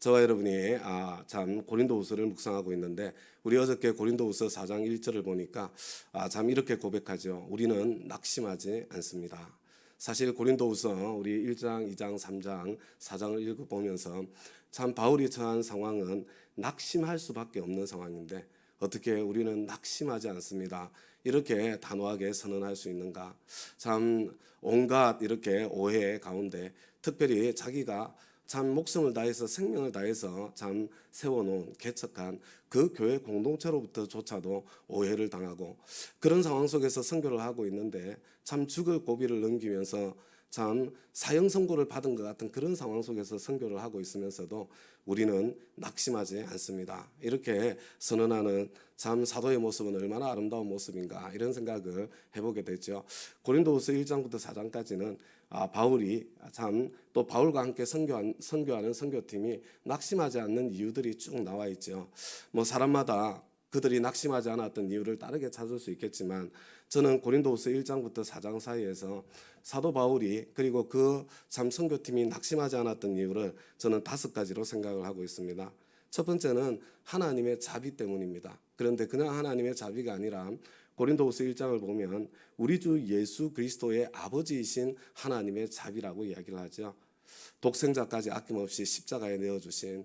저와 여러분이 아, 참 고린도후서를 묵상하고 있는데 우리 어저께 고린도후서 4장 1절을 보니까 아, 참 이렇게 고백하죠. 우리는 낙심하지 않습니다. 사실 고린도후서 우리 1장, 2장, 3장, 4장을 읽어 보면서 참 바울이 처한 상황은 낙심할 수밖에 없는 상황인데 어떻게 우리는 낙심하지 않습니다. 이렇게 단호하게 선언할 수 있는가? 참 온갖 이렇게 오해 가운데 특별히 자기가 참 목숨을 다해서 생명을 다해서 참 세워놓은 개척한 그 교회 공동체로부터조차도 오해를 당하고 그런 상황 속에서 선교를 하고 있는데 참 죽을 고비를 넘기면서 참 사형 선고를 받은 것 같은 그런 상황 속에서 선교를 하고 있으면서도 우리는 낙심하지 않습니다. 이렇게 선언하는 참 사도의 모습은 얼마나 아름다운 모습인가 이런 생각을 해보게 되죠. 고린도후서 1장부터 4장까지는 아, 바울이 참 또 바울과 함께 선교한, 선교하는 선교팀이 낙심하지 않는 이유들이 쭉 나와 있죠. 뭐 사람마다 그들이 낙심하지 않았던 이유를 다르게 찾을 수 있겠지만 저는 고린도후서 1장부터 4장 사이에서 사도 바울이 그리고 그 참 선교팀이 낙심하지 않았던 이유를 저는 다섯 가지로 생각을 하고 있습니다. 첫 번째는 하나님의 자비 때문입니다. 그런데 그냥 하나님의 자비가 아니라 고린도후서 1장을 보면 우리 주 예수 그리스도의 아버지이신 하나님의 자비라고 이야기를 하죠. 독생자까지 아낌없이 십자가에 내어 주신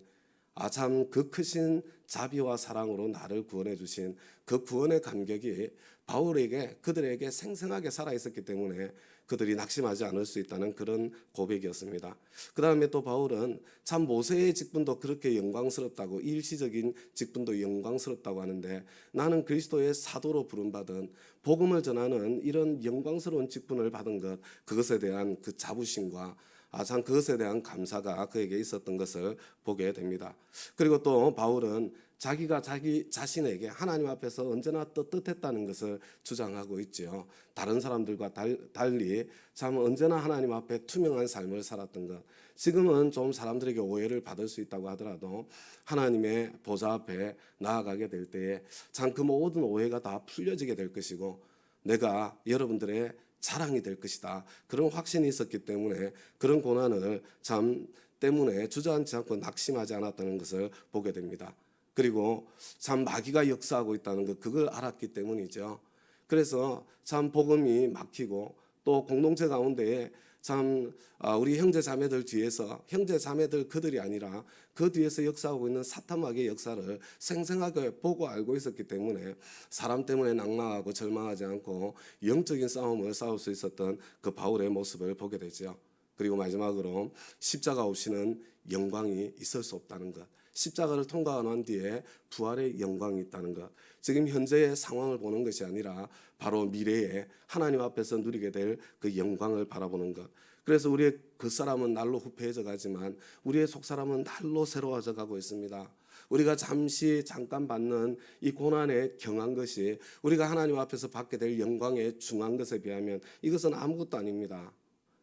아참 그 크신 자비와 사랑으로 나를 구원해 주신 그 구원의 감격이 바울에게 그들에게 생생하게 살아 있었기 때문에 그들이 낙심하지 않을 수 있다는 그런 고백이었습니다. 그 다음에 또 바울은 참 모세의 직분도 그렇게 영광스럽다고 일시적인 직분도 영광스럽다고 하는데 나는 그리스도의 사도로 부름받은 복음을 전하는 이런 영광스러운 직분을 받은 것 그것에 대한 그 자부심과 아, 참 그것에 대한 감사가 그에게 있었던 것을 보게 됩니다. 그리고 또 바울은 자기가 자기 자신에게 하나님 앞에서 언제나 떳떳했다는 것을 주장하고 있죠. 다른 사람들과 달, 달리 참 언제나 하나님 앞에 투명한 삶을 살았던 것. 지금은 좀 사람들에게 오해를 받을 수 있다고 하더라도 하나님의 보좌 앞에 나아가게 될 때에 참 그 모든 오해가 다 풀려지게 될 것이고 내가 여러분들의 자랑이 될 것이다. 그런 확신이 있었기 때문에 그런 고난을 참 때문에 주저앉지 않고 낙심하지 않았다는 것을 보게 됩니다. 그리고 참 마귀가 역사하고 있다는 것 그걸 알았기 때문이죠. 그래서 참 복음이 막히고 또 공동체 가운데에 참 아, 우리 형제 자매들 뒤에서 형제 자매들 그들이 아니라 그 뒤에서 역사하고 있는 사탄마귀의 역사를 생생하게 보고 알고 있었기 때문에 사람 때문에 낙망하고 절망하지 않고 영적인 싸움을 싸울 수 있었던 그 바울의 모습을 보게 되죠. 그리고 마지막으로 십자가 없이는 영광이 있을 수 없다는 것. 십자가를 통과한 뒤에 부활의 영광이 있다는 것. 지금 현재의 상황을 보는 것이 아니라 바로 미래에 하나님 앞에서 누리게 될 그 영광을 바라보는 것. 그래서 우리의 그 사람은 날로 후패해져 가지만 우리의 속 사람은 날로 새로워져 가고 있습니다. 우리가 잠시 잠깐 받는 이 고난에 경한 것이 우리가 하나님 앞에서 받게 될 영광에 중한 것에 비하면 이것은 아무것도 아닙니다.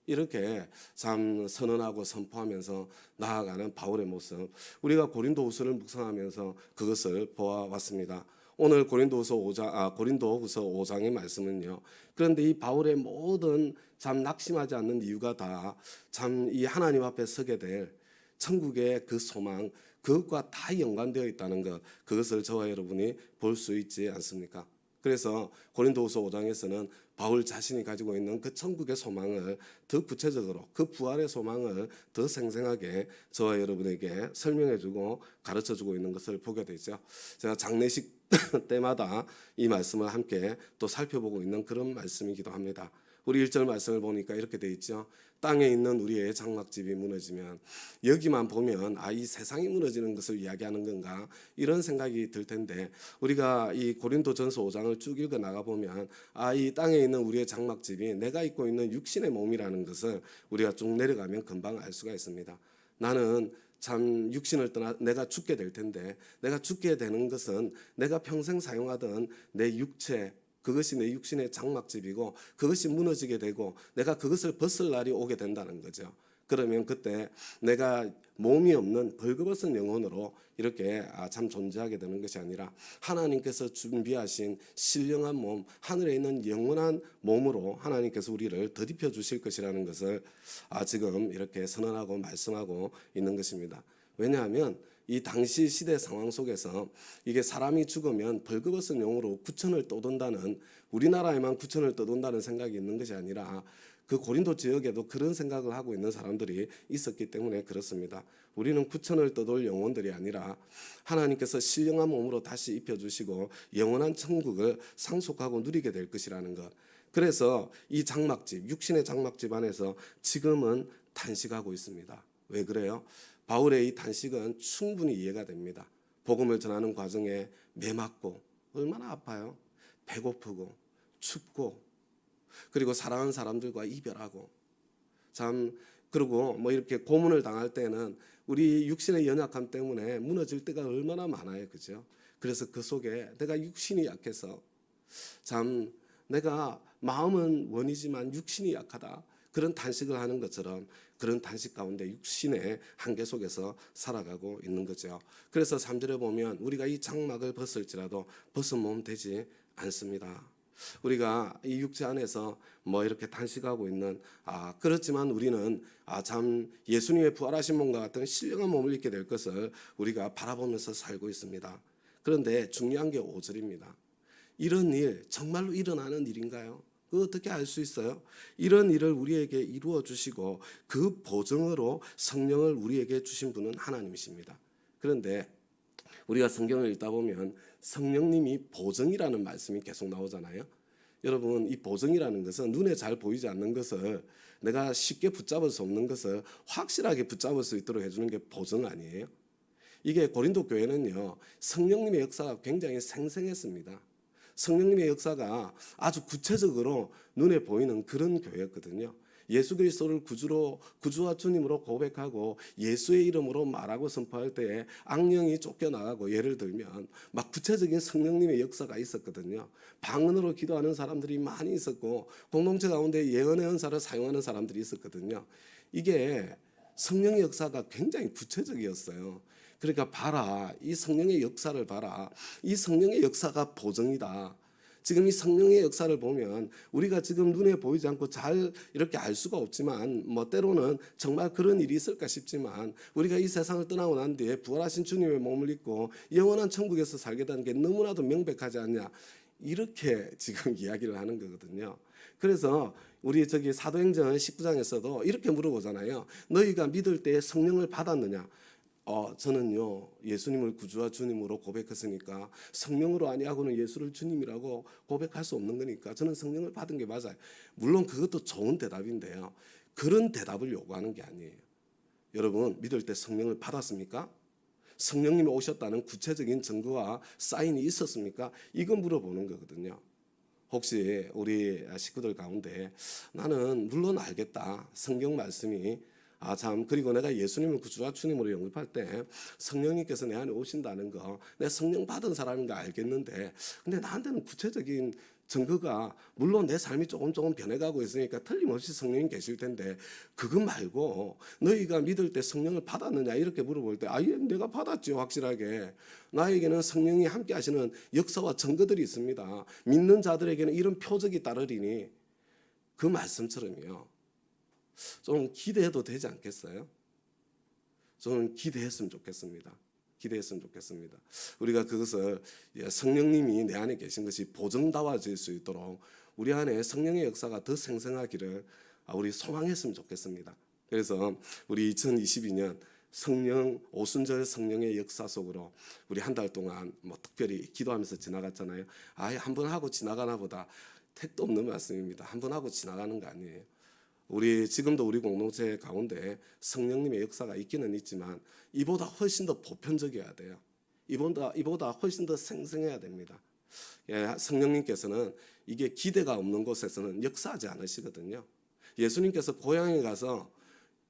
이렇게 참 선언하고 선포하면서 나아가는 바울의 모습. 우리가 고린도후서를 묵상하면서 그것을 보아왔습니다. 오늘 고린도후서 5장 아 고린도후서 5장의 말씀은요. 그런데 이 바울의 모든 참 낙심하지 않는 이유가 다 참 이 하나님 앞에 서게 될 천국의 그 소망 그것과 다 연관되어 있다는 것 그것을 저와 여러분이 볼 수 있지 않습니까? 그래서 고린도후서 5장에서는 바울 자신이 가지고 있는 그 천국의 소망을 더 구체적으로 그 부활의 소망을 더 생생하게 저와 여러분에게 설명해주고 가르쳐주고 있는 것을 보게 되죠. 제가 장례식 때마다 이 말씀을 함께 또 살펴보고 있는 그런 말씀이기도 합니다. 우리 1절 말씀을 보니까 이렇게 돼 있죠. 땅에 있는 우리의 장막집이 무너지면 여기만 보면 아 이 세상이 무너지는 것을 이야기하는 건가 이런 생각이 들 텐데 우리가 이 고린도전서 5장을 쭉 읽어 나가 보면 아 이 땅에 있는 우리의 장막집이 내가 입고 있는 육신의 몸이라는 것을 우리가 쭉 내려가면 금방 알 수가 있습니다. 나는 참 육신을 떠나 내가 죽게 될 텐데 내가 죽게 되는 것은 내가 평생 사용하던 내 육체 그것이 내 육신의 장막집이고 그것이 무너지게 되고 내가 그것을 벗을 날이 오게 된다는 거죠. 그러면 그때 내가 몸이 없는 벌거벗은 영혼으로 이렇게 아, 참 존재하게 되는 것이 아니라 하나님께서 준비하신 신령한 몸, 하늘에 있는 영원한 몸으로 하나님께서 우리를 더입혀 주실 것이라는 것을 아, 지금 이렇게 선언하고 말씀하고 있는 것입니다. 왜냐하면 이 당시 시대 상황 속에서 이게 사람이 죽으면 벌거벗은 용으로 구천을 떠돈다는 우리나라에만 구천을 떠돈다는 생각이 있는 것이 아니라 그 고린도 지역에도 그런 생각을 하고 있는 사람들이 있었기 때문에 그렇습니다. 우리는 구천을 떠돌 영혼들이 아니라 하나님께서 신령한 몸으로 다시 입혀주시고 영원한 천국을 상속하고 누리게 될 것이라는 것. 그래서 이 장막집, 육신의 장막집 안에서 지금은 단식하고 있습니다. 왜 그래요? 바울의 이 단식은 충분히 이해가 됩니다. 복음을 전하는 과정에 매 맞고 얼마나 아파요. 배고프고 춥고 그리고 사랑하는 사람들과 이별하고 참 그리고 뭐 이렇게 고문을 당할 때는 우리 육신의 연약함 때문에 무너질 때가 얼마나 많아요. 그죠? 그래서 그 속에 내가 육신이 약해서 참 내가 마음은 원이지만 육신이 약하다. 그런 단식을 하는 것처럼 그런 단식 가운데 육신의 한계 속에서 살아가고 있는 거죠. 그래서 3절에 보면 우리가 이 장막을 벗을지라도 벗으면 되지 않습니다. 우리가 이 육체 안에서 뭐 이렇게 단식하고 있는 아 그렇지만 우리는 아 참 예수님의 부활하신 몸과 같은 신령한 몸을 입게 될 것을 우리가 바라보면서 살고 있습니다. 그런데 중요한 게 5절입니다. 이런 일 정말로 일어나는 일인가요? 그 어떻게 알 수 있어요? 이런 일을 우리에게 이루어 주시고 그 보증으로 성령을 우리에게 주신 분은 하나님이십니다. 그런데 우리가 성경을 읽다 보면 성령님이 보증이라는 말씀이 계속 나오잖아요. 여러분 이 보증이라는 것은 눈에 잘 보이지 않는 것을 내가 쉽게 붙잡을 수 없는 것을 확실하게 붙잡을 수 있도록 해주는 게 보증 아니에요? 이게 고린도 교회는요 성령님의 역사가 굉장히 생생했습니다. 성령님의 역사가 아주 구체적으로 눈에 보이는 그런 교회였거든요. 예수 그리스도를 구주로 구주와 주님으로 고백하고 예수의 이름으로 말하고 선포할 때에 악령이 쫓겨나가고 예를 들면 막 구체적인 성령님의 역사가 있었거든요. 방언으로 기도하는 사람들이 많이 있었고 공동체 가운데 예언의 은사를 사용하는 사람들이 있었거든요. 이게 성령의 역사가 굉장히 구체적이었어요. 그러니까 봐라. 이 성령의 역사를 봐라. 이 성령의 역사가 보정이다. 지금 이 성령의 역사를 보면 우리가 지금 눈에 보이지 않고 잘 이렇게 알 수가 없지만 뭐 때로는 정말 그런 일이 있을까 싶지만 우리가 이 세상을 떠나고 난 뒤에 부활하신 주님의 몸을 입고 영원한 천국에서 살게 되는 게 너무나도 명백하지 않냐. 이렇게 지금 이야기를 하는 거거든요. 그래서 우리 저기 사도행전 19장에서도 이렇게 물어보잖아요. 너희가 믿을 때 성령을 받았느냐? 어, 저는요 예수님을 구주와 주님으로 고백했으니까 성령으로 아니하고는 예수를 주님이라고 고백할 수 없는 거니까 저는 성령을 받은 게 맞아요. 물론 그것도 좋은 대답인데요. 그런 대답을 요구하는 게 아니에요. 여러분 믿을 때 성령을 받았습니까? 성령님이 오셨다는 구체적인 증거와 사인이 있었습니까? 이거 물어보는 거거든요. 혹시 우리 식구들 가운데 나는 물론 알겠다. 성경 말씀이 아 참. 그리고 내가 예수님을 구주와 주님으로 영접할 때 성령님께서 내 안에 오신다는 거 내 성령 받은 사람인 거 알겠는데 근데 나한테는 구체적인 증거가 물론 내 삶이 조금 조금 변해가고 있으니까 틀림없이 성령이 계실 텐데 그거 말고 너희가 믿을 때 성령을 받았느냐 이렇게 물어볼 때 아예 내가 받았죠 확실하게. 나에게는 성령이 함께 하시는 역사와 증거들이 있습니다. 믿는 자들에게는 이런 표적이 따르리니 그 말씀처럼요 좀 기대해도 되지 않겠어요? 저는 기대했으면 좋겠습니다. 기대했으면 좋겠습니다. 우리가 그것을 예, 성령님이 내 안에 계신 것이 보정다워질 수 있도록 우리 안에 성령의 역사가 더 생생하기를 아, 우리 소망했으면 좋겠습니다. 그래서 우리 2022년 성령 오순절 성령의 역사 속으로 우리 한 달 동안 뭐 특별히 기도하면서 지나갔잖아요. 아예 한 번 하고 지나가나 보다 택도 없는 말씀입니다. 한 번 하고 지나가는 거 아니에요. 우리 지금도 우리 공동체 가운데 성령님의 역사가 있기는 있지만 이보다 훨씬 더 보편적이어야 돼요. 이보다 이보다 훨씬 더 생생해야 됩니다. 예, 성령님께서는 이게 기대가 없는 곳에서는 역사하지 않으시거든요. 예수님께서 고향에 가서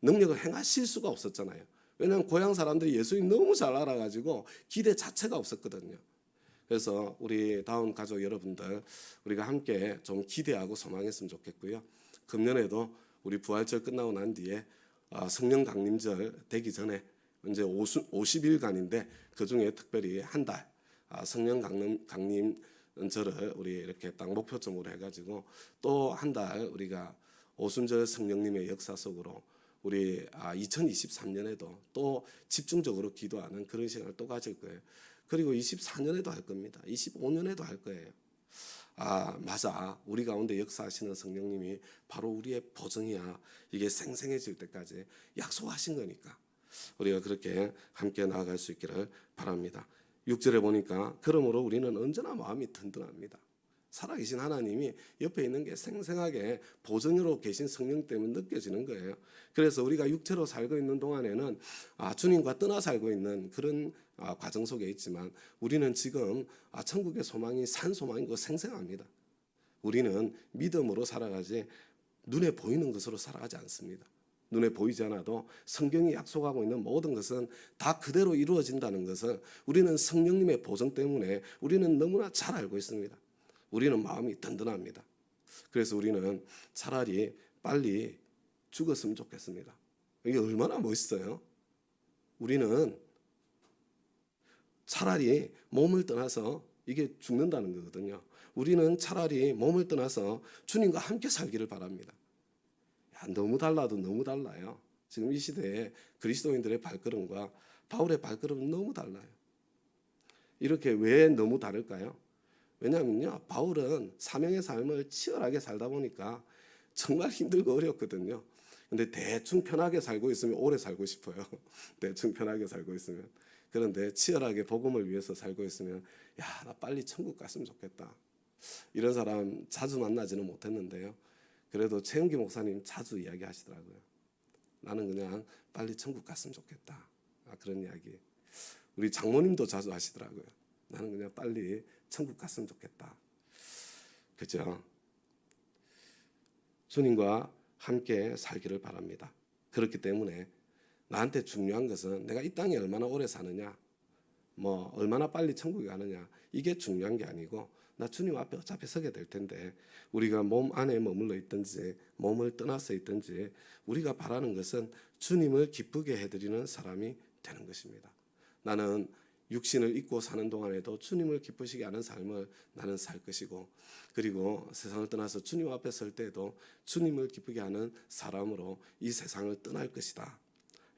능력을 행하실 수가 없었잖아요. 왜냐하면 고향 사람들이 예수님 너무 잘 알아가지고 기대 자체가 없었거든요. 그래서 우리 다운 가족 여러분들 우리가 함께 좀 기대하고 소망했으면 좋겠고요. 금년에도 우리 부활절 끝나고 난 뒤에 아, 성령 강림절 되기 전에 이제 50일간인데 그 중에 특별히 한 달 성령 강림 강림 절을 우리 이렇게 딱 목표점으로 해가지고 또 한 달 우리가 오순절 성령님의 역사 속으로 우리 아, 2023년에도 또 집중적으로 기도하는 그런 시간을 또 가질 거예요. 그리고 24년에도 할 겁니다. 25년에도 할 거예요. 아, 맞아. 우리 가운데 역사하시는 성령님이 바로 우리의 보증이야. 이게 생생해질 때까지 약속하신 거니까. 우리가 그렇게 함께 나아갈 수 있기를 바랍니다. 6절에 보니까 그러므로 우리는 언제나 마음이 든든합니다. 살아계신 하나님이 옆에 있는 게 생생하게 보증으로 계신 성령 때문에 느껴지는 거예요. 그래서 우리가 육체로 살고 있는 동안에는 아, 주님과 떠나 살고 있는 그런 아, 과정 속에 있지만 우리는 지금 아, 천국의 소망이 산 소망인 거 생생합니다. 우리는 믿음으로 살아가지 눈에 보이는 것으로 살아가지 않습니다. 눈에 보이지 않아도 성경이 약속하고 있는 모든 것은 다 그대로 이루어진다는 것을 우리는 성령님의 보증 때문에 우리는 너무나 잘 알고 있습니다. 우리는 마음이 든든합니다. 그래서 우리는 차라리 빨리 죽었으면 좋겠습니다. 이게 얼마나 멋있어요. 우리는 차라리 몸을 떠나서 이게 죽는다는 거거든요. 우리는 차라리 몸을 떠나서 주님과 함께 살기를 바랍니다. 야, 너무 달라도 너무 달라요. 지금 이 시대에 그리스도인들의 발걸음과 바울의 발걸음은 너무 달라요. 이렇게 왜 너무 다를까요? 왜냐하면요, 바울은 사명의 삶을 치열하게 살다 보니까 정말 힘들고 어렵거든요. 근데 대충 편하게 살고 있으면 오래 살고 싶어요. 대충 편하게 살고 있으면. 그런데 치열하게 복음을 위해서 살고 있으면 야, 나 빨리 천국 갔으면 좋겠다. 이런 사람 자주 만나지는 못했는데요. 그래도 최영기 목사님 자주 이야기하시더라고요. 나는 그냥 빨리 천국 갔으면 좋겠다. 아, 그런 이야기. 우리 장모님도 자주 하시더라고요. 나는 그냥 빨리 천국 갔으면 좋겠다. 그죠? 주님과 함께 살기를 바랍니다. 그렇기 때문에 나한테 중요한 것은 내가 이 땅에 얼마나 오래 사느냐, 뭐 얼마나 빨리 천국에 가느냐 이게 중요한 게 아니고 나 주님 앞에 어차피 서게 될 텐데 우리가 몸 안에 머물러 있든지 몸을 떠나서 있든지 우리가 바라는 것은 주님을 기쁘게 해드리는 사람이 되는 것입니다. 나는 육신을 입고 사는 동안에도 주님을 기쁘시게 하는 삶을 나는 살 것이고 그리고 세상을 떠나서 주님 앞에 설 때에도 주님을 기쁘게 하는 사람으로 이 세상을 떠날 것이다.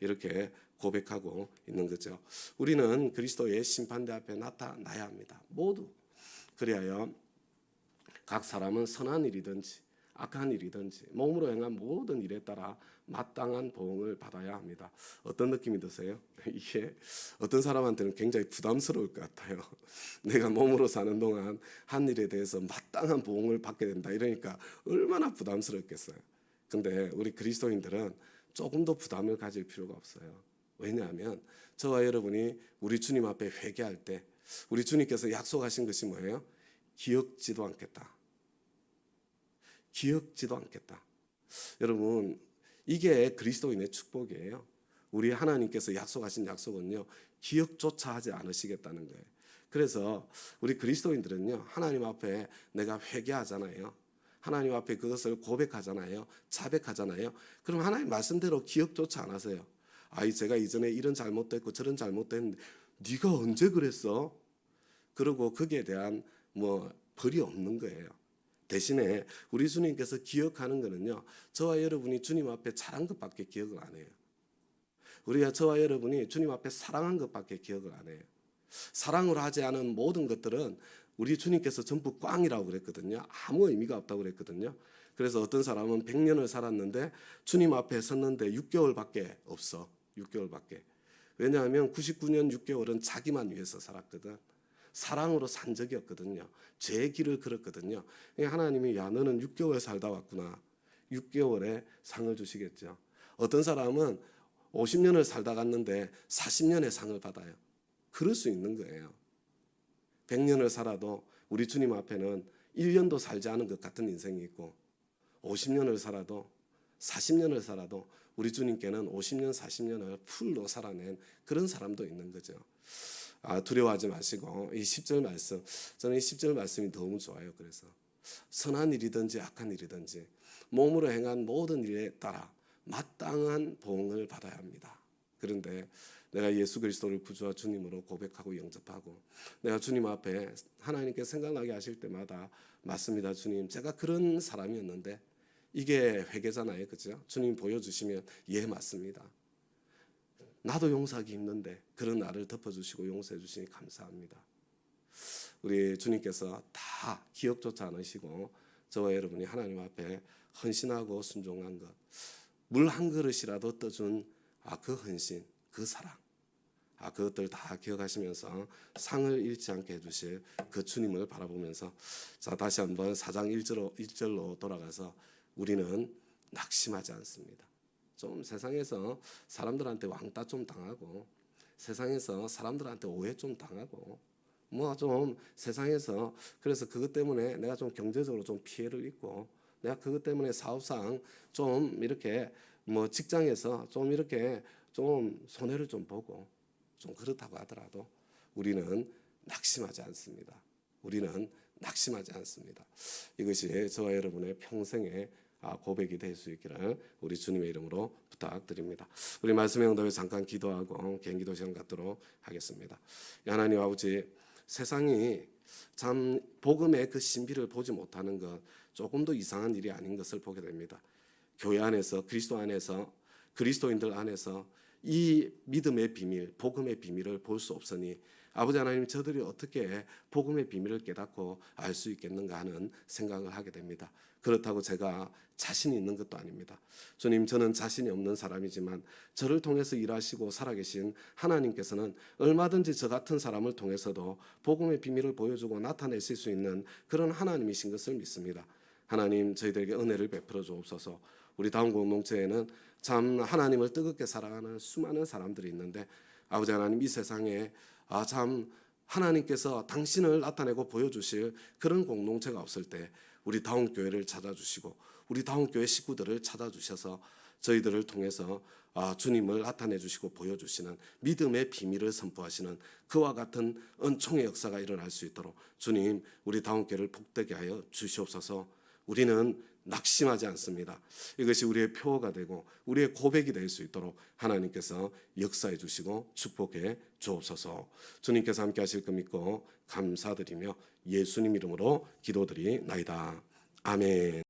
이렇게 고백하고 있는 거죠. 우리는 그리스도의 심판대 앞에 나타나야 합니다. 모두 그리하여 각 사람은 선한 일이든지 악한 일이든지 몸으로 행한 모든 일에 따라 마땅한 보응을 받아야 합니다. 어떤 느낌이 드세요? 이게 어떤 사람한테는 굉장히 부담스러울 것 같아요. 내가 몸으로 사는 동안 한 일에 대해서 마땅한 보응을 받게 된다. 이러니까 얼마나 부담스럽겠어요. 근데 우리 그리스도인들은 조금도 부담을 가질 필요가 없어요. 왜냐하면 저와 여러분이 우리 주님 앞에 회개할 때 우리 주님께서 약속하신 것이 뭐예요? 기억지도 않겠다. 기억지도 않겠다. 여러분, 이게 그리스도인의 축복이에요. 우리 하나님께서 약속하신 약속은요, 기억조차 하지 않으시겠다는 거예요. 그래서 우리 그리스도인들은요, 하나님 앞에 내가 회개하잖아요. 하나님 앞에 그것을 고백하잖아요. 자백하잖아요. 그럼 하나님 말씀대로 기억조차 안 하세요. 아이 제가 이전에 이런 잘못됐고 저런 잘못됐는데 네가 언제 그랬어? 그리고 거기에 대한 뭐 벌이 없는 거예요. 대신에 우리 주님께서 기억하는 거는요. 저와 여러분이 주님 앞에 잘한 것밖에 기억을 안 해요. 우리가 저와 여러분이 주님 앞에 사랑한 것밖에 기억을 안 해요. 사랑으로 하지 않은 모든 것들은 우리 주님께서 전부 꽝이라고 그랬거든요. 아무 의미가 없다고 그랬거든요. 그래서 어떤 사람은 100년을 살았는데 주님 앞에 섰는데 6개월밖에 없어. 6개월밖에. 왜냐하면 99년 6개월은 자기만 위해서 살았거든. 사랑으로 산 적이 없거든요. 제 길을 걸었거든요. 하나님이 야 너는 6개월 살다 왔구나. 6개월에 상을 주시겠죠. 어떤 사람은 50년을 살다 갔는데 40년의 상을 받아요. 그럴 수 있는 거예요. 100년을 살아도 우리 주님 앞에는 1년도 살지 않은 것 같은 인생이 있고 50년을 살아도 40년을 살아도 우리 주님께는 50년, 40년을 풀로 살아낸 그런 사람도 있는 거죠. 아, 두려워하지 마시고 이 10절 말씀 저는 이 10절 말씀이 너무 좋아요. 그래서 선한 일이든지 악한 일이든지 몸으로 행한 모든 일에 따라 마땅한 보응을 받아야 합니다. 그런데 내가 예수 그리스도를 구주와 주님으로 고백하고 영접하고 내가 주님 앞에 하나님께 생각나게 하실 때마다 맞습니다 주님 제가 그런 사람이었는데 이게 회개잖아요. 그죠? 주님 보여주시면 예 맞습니다. 나도 용서하기 힘든데 그런 나를 덮어주시고 용서해 주시니 감사합니다. 우리 주님께서 다 기억조차 않으시고 저와 여러분이 하나님 앞에 헌신하고 순종한 것, 물 한 그릇이라도 떠준 아, 그 헌신, 그 사랑, 아, 그것들 다 기억하시면서 상을 잃지 않게 해주실 그 주님을 바라보면서 자 다시 한번 4장 1절로, 1절로 돌아가서 우리는 낙심하지 않습니다. 좀 세상에서 사람들한테 왕따 좀 당하고 세상에서 사람들한테 오해 좀 당하고 뭐 좀 세상에서 그래서 그것 때문에 내가 좀 경제적으로 좀 피해를 입고 내가 그것 때문에 사업상 좀 이렇게 뭐 직장에서 좀 이렇게 좀 손해를 좀 보고 좀 그렇다고 하더라도 우리는 낙심하지 않습니다. 우리는 낙심하지 않습니다. 이것이 저와 여러분의 평생의 아, 고백이 될 수 있기를 우리 주님의 이름으로 부탁드립니다. 우리 말씀의 응답에 잠깐 기도하고 개인기도 시간 갖도록 하겠습니다. 하나님 아버지 세상이 참 복음의 그 신비를 보지 못하는 것 조금도 이상한 일이 아닌 것을 보게 됩니다. 교회 안에서 그리스도 안에서 그리스도인들 안에서 이 믿음의 비밀, 복음의 비밀을 볼 수 없으니 아버지 하나님 저들이 어떻게 복음의 비밀을 깨닫고 알 수 있겠는가 하는 생각을 하게 됩니다. 그렇다고 제가 자신이 있는 것도 아닙니다. 주님, 저는 자신이 없는 사람이지만 저를 통해서 일하시고 살아계신 하나님께서는 얼마든지 저 같은 사람을 통해서도 복음의 비밀을 보여주고 나타내실 수 있는 그런 하나님이신 것을 믿습니다. 하나님, 저희들에게 은혜를 베풀어 주옵소서. 우리 다음 공동체에는 참 하나님을 뜨겁게 사랑하는 수많은 사람들이 있는데 아버지 하나님 이 세상에 아 참 하나님께서 당신을 나타내고 보여주실 그런 공동체가 없을 때 우리 다운 교회를 찾아주시고 우리 다운 교회 식구들을 찾아주셔서 저희들을 통해서 아, 주님을 나타내 주시고 보여주시는 믿음의 비밀을 선포하시는 그와 같은 은총의 역사가 일어날 수 있도록 주님 우리 다운 교회를 복되게 하여 주시옵소서. 우리는 낙심하지 않습니다. 이것이 우리의 표어가 되고 우리의 고백이 될 수 있도록 하나님께서 역사해 주시고 축복해 주옵소서. 주님께서 함께 하실 것 믿고 감사드리며 예수님 이름으로 기도드리나이다. 아멘.